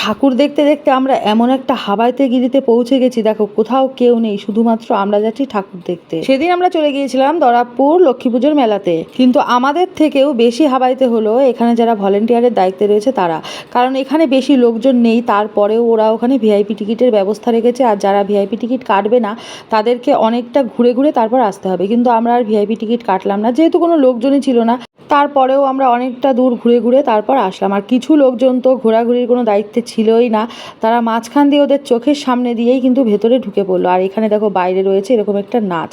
ঠাকুর দেখতে দেখতে আমরা এমন একটা হাবাইতে গিরিতে পৌঁছে গেছি, দেখো কোথাও কেউ নেই, শুধুমাত্র আমরা যাচ্ছি ঠাকুর দেখতে। সেদিন আমরা চলে গিয়েছিলাম দরাবপুর লক্ষ্মী পুজোর মেলাতে, কিন্তু আমাদের থেকেও বেশি হাবাইতে হলো এখানে যারা ভলেন্টিয়ারের দায়িত্বে রয়েছে তারা। কারণ এখানে বেশি লোকজন নেই, তারপরেও ওরা ওখানে ভিআইপি টিকিটের ব্যবস্থা রেখেছে, আর যারা ভিআইপি টিকিট কাটবে না, তাদেরকে অনেকটা ঘুরে ঘুরে তারপর আসতে হবে। কিন্তু আমরা আর ভিআইপি টিকিট কাটলাম না, যেহেতু কোনো লোকজনই ছিল না, তারপরেও আমরা অনেকটা দূর ঘুরে ঘুরে তারপর আসলাম। আর কিছু লোকজন তো ঘোরাঘুরির কোনো দায়িত্বে ছিলই না। তারা মাঝখান দিয়ে ওদের চোখের সামনে দিয়েই কিন্তু ভেতরে ঢুকে পড়ল। আর এখানে দেখো বাইরে রয়েছে এরকম একটা নাচ।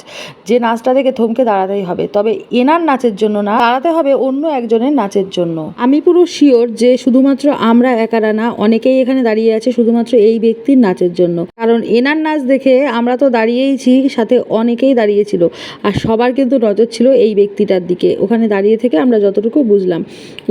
যে নাচটা দেখে থমকে দাঁড়াতেই হবে। তবে এনার নাচের জন্য না, দাঁড়াতে হবে অন্য একজনের নাচের জন্য। আমি পুরো শিওর যে শুধুমাত্র আমরা একারা না, অনেকেই এখানে দাঁড়িয়ে আছে শুধুমাত্র এই ব্যক্তির নাচের জন্য। কারণ এনার নাচ দেখে আমরা তো দাঁড়িয়েইছি, সাথে অনেকেই দাঁড়িয়েছিল। আর সবার কিন্তু নজর ছিল এই ব্যক্তিটার দিকে। ওখানে দাঁড়িয়ে থেকে আমরা যতটুকু বুঝলাম।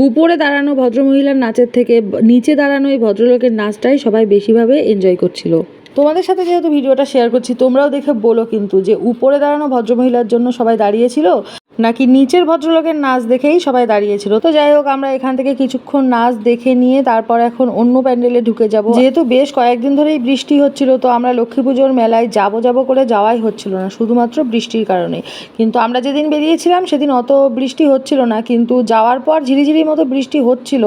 উপরে দাঁড়ানো ভদ্রমহিলার নাচের থেকে, নিচে দাঁড়ানো এই ভদ্রলোকের নাচটাই সবাই বেশিভাবে এনজয় করছিল। তোমাদের সাথে যেহেতু ভিডিওটা শেয়ার করছি, তোমরাও দেখে বলো কিন্তু যে উপরে দাঁড়ানো ভদ্রমহিলার জন্য সবাই দাঁড়িয়েছিল, নাকি নিচের ভদ্রলোকের নাচ দেখেই সবাই দাঁড়িয়েছিল? তো যাই হোক, আমরা এখান থেকে কিছুক্ষণ নাচ দেখে নিয়ে তারপর এখন অন্য প্যান্ডেলে ঢুকে যাব। যেহেতু বেশ কয়েকদিন ধরেই বৃষ্টি হচ্ছিল, তো আমরা লক্ষ্মী পুজোর মেলায় যাব যাব করে যাওয়াই হচ্ছিল না, শুধুমাত্র বৃষ্টির কারণে। কিন্তু আমরা যেদিন বেরিয়েছিলাম, সেদিন অত বৃষ্টি হচ্ছিল না, কিন্তু যাওয়ার পর ঝিরিঝিরি মতো বৃষ্টি হচ্ছিল।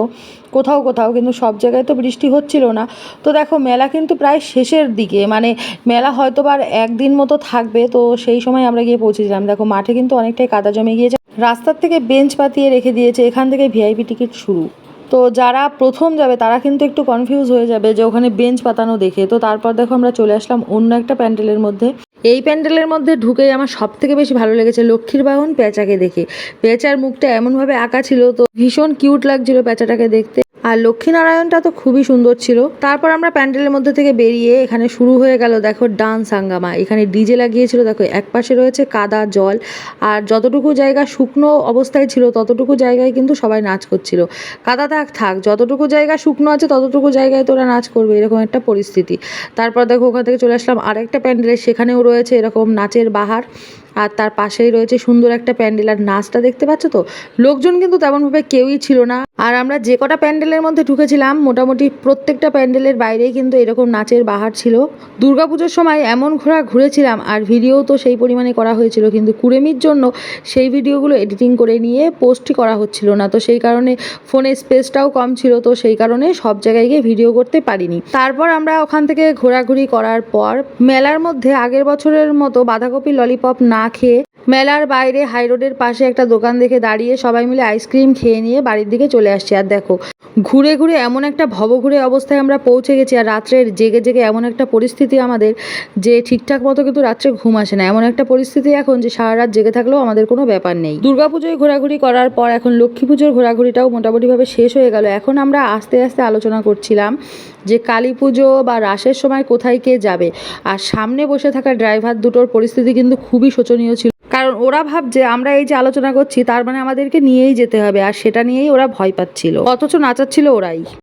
কোথাও কোথাও, কিন্তু সব জায়গায় তো বৃষ্টি হচ্ছিল না। তো দেখো, মেলা কিন্তু প্রায় শেষের দিকে মানে মেলা হয়তো বা আর একদিন মতো থাকবে, তো সেই সময় আমরা গিয়ে পৌঁছেছিলাম। দেখো, মাঠে কিন্তু অনেকটাই কাদা জমে গিয়েছে। রাস্তার থেকে বেঞ্চ পাতিয়ে রেখে দিয়েছে, এখান থেকে ভিআইপি টিকিট শুরু। তো যারা প্রথম যাবে, তারা কিন্তু একটু কনফিউজ হয়ে যাবে যে ওখানে বেঞ্চ পাতানো দেখে। তো তারপর দেখো, আমরা চলে আসলাম অন্য একটা প্যান্ডেলের মধ্যে। এই প্যান্ডেলের মধ্যে ঢুকেই আমার সব থেকে বেশি ভালো লেগেছে লক্ষ্মীর বাহন পেঁচাকে দেখে। পেঁচার মুখটা এমনভাবে আঁকা ছিল তো ভীষণ কিউট লাগছিল পেঁচাটাকে দেখতে। আর লক্ষ্মীনারায়ণটা তো খুবই সুন্দর ছিল। তারপর আমরা প্যান্ডেলের মধ্যে থেকে বেরিয়ে এখানে শুরু হয়ে গেল, দেখো ডান্স হাঙ্গামা এখানে ডিজে লাগিয়েছিল, দেখো এক পাশে রয়েছে কাদা, জল। আর যতটুকু জায়গা শুকনো অবস্থায় ছিল, ততটুকু জায়গায় কিন্তু সবাই নাচ করছিল। কাদা থাক থাক, যতটুকু জায়গা শুকনো আছে, ততটুকু জায়গায় তোরা নাচ করবে, এরকম একটা পরিস্থিতি। তারপর দেখো, ওখান থেকে চলে আসলাম আরেকটা প্যান্ডেলে, সেখানেও রয়েছে এরকম নাচের বাহার। আর তার পাশেই রয়েছে সুন্দর একটা প্যান্ডেল। আর নাচটা দেখতে পাচ্ছ তো? লোকজন কিন্তু তেমনভাবে কেউই ছিল না। আর আমরা যে কটা প্যান্ডেলের মধ্যে ঢুকেছিলাম, মোটামুটি প্রত্যেকটা প্যান্ডেলের বাইরেই কিন্তু এরকম নাচের বাহার ছিল। দুর্গাপুজোর সময় এমন ঘোরা ঘুরেছিলাম, আর ভিডিও তো সেই পরিমাণে করা হয়েছিল, কিন্তু কুড়েমির জন্য সেই ভিডিওগুলো এডিটিং করে নিয়ে পোস্টই করা হচ্ছিল না। তো সেই কারণে ফোনের স্পেসটাও কম ছিল, তো সেই কারণে সব জায়গায় গিয়ে ভিডিও করতে পারিনি। তারপর আমরা ওখান থেকে ঘোরাঘুরি করার পর, মেলার মধ্যে আগের বছরের মতো বাঁধাকপি ললিপপ না খেয়ে মেলার বাইরে হাইরোডের পাশে একটা দোকান দেখে দাঁড়িয়ে সবাই মিলে আইসক্রিম খেয়ে নিয়ে বাড়ির দিকে চলে আসছি। আর দেখো ঘুরে ঘুরে এমন একটা ভবঘুরে অবস্থায় আমরা পৌঁছে গেছি আর রাত্রের জেগে জেগে এমন একটা পরিস্থিতি আমাদের যে ঠিকঠাক মতো কিন্তু রাত্রে ঘুম আসে না। এমন একটা পরিস্থিতি এখন যে সারা রাত জেগে থাকলেও আমাদের কোনো ব্যাপার নেই। দুর্গাপুজোয় ঘোরাঘুরি করার পর এখন লক্ষ্মী পুজোর ঘোরাঘুরিটাও মোটামুটিভাবে শেষ হয়ে গেল। এখন আমরা আস্তে আস্তে আলোচনা করছিলাম যে কালী পুজো বা রাসের সময় কোথায় কে যাবে। আর সামনে বসে থাকা ড্রাইভার দুটোর পরিস্থিতি কিন্তু খুবই শোচনীয় ছিল। ওরা ভাবছে, আমরা এই যে আলোচনা করছি, তার মানে আমাদেরকে নিয়েই যেতে হবে, আর সেটা নিয়েই ওরা ভয় পাচ্ছিল। অথচ নাচাচ্ছিল ওরাই।